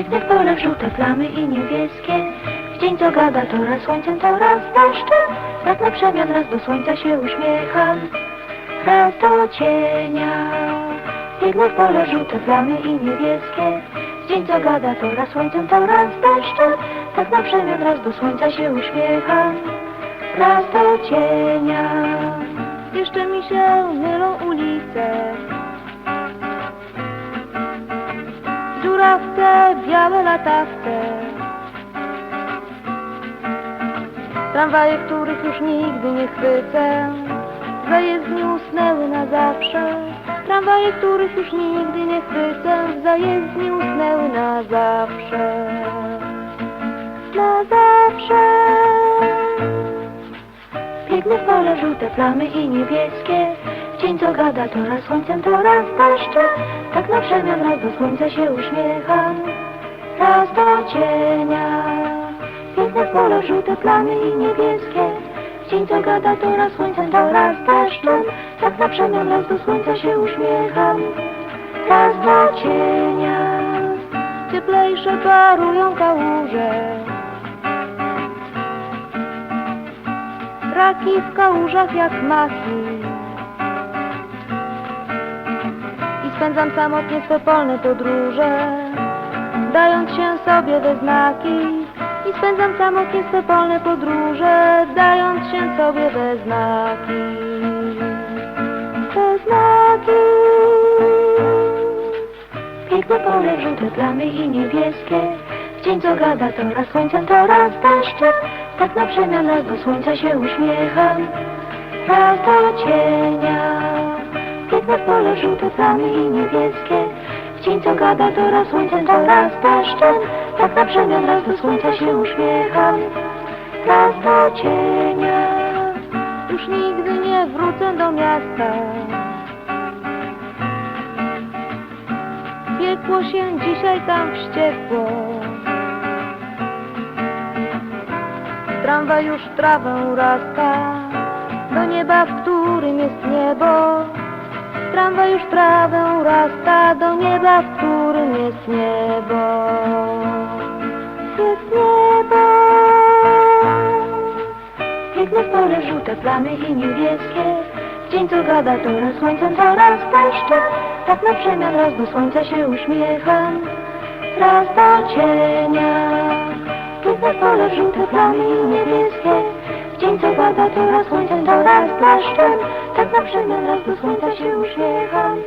Piękne pole, żółte plamy i niebieskie. W dzień to gada, to raz słońcem, to raz deszczem. Tak na przemian raz do słońca się uśmiecham, raz do cienia. Piękne pole, żółte plamy i niebieskie. W dzień to gada, to raz słońcem, to raz deszczem. Tak na przemian raz do słońca się uśmiecham, raz do cienia. Jeszcze mi się mylą ulice. Białe latawce. Tramwaje, których już nigdy nie chwycę. Za jezdni usnęły na zawsze. Tramwaje, których już nigdy nie chwycę. Za jezdni usnęły na zawsze. Na zawsze. Piękne pole, żółte plamy i niebieskie dzień co gada, to raz słońcem, to raz deszczem Tak na przemian raz do słońca się uśmiecham Raz do cienia. Piękne pole, żółte plamy i niebieskie. W dzień co gada, to raz słońcem, to raz deszczem Tak na przemian raz do słońca się uśmiecham Raz do cienia. Cieplejsze parują kałuże. Raki w kałużach jak maki spędzam samotnie swe polne podróże Dając się sobie we znaki. I spędzam samotnie swe polne podróże Dając się sobie we znaki. We znaki. Piękne pole, żółte plamy i niebieskie. W dzień co gada, to raz słońcem, to raz deszczem Tak na przemian raz do słońca się uśmiecham Raz do cienia Piękne pole, żółte plamy i niebieskie. W dzień co gada, to raz słońcem, to raz deszczem Tak na przemian raz do słońca się uśmiecham. Raz do cienia. Już nigdy nie wrócę do miasta. Piekło się dzisiaj tam wściekło Tramwaj już trawę urasta Do nieba, w którym jest niebo Tramwaj już trawę urasta Do nieba, w którym jest niebo. Jest niebo. Piękne pole, żółte plamy i niebieskie. W dzień co gada, raz słońcem, to raz deszczem Tak na przemian raz do słońca się uśmiecham Raz do cienia. Piękne pole, żółte plamy i niebieskie. W dzień co gada, raz słońcem, to raz deszczem tak na przemian raz do słońca się uśmiecham.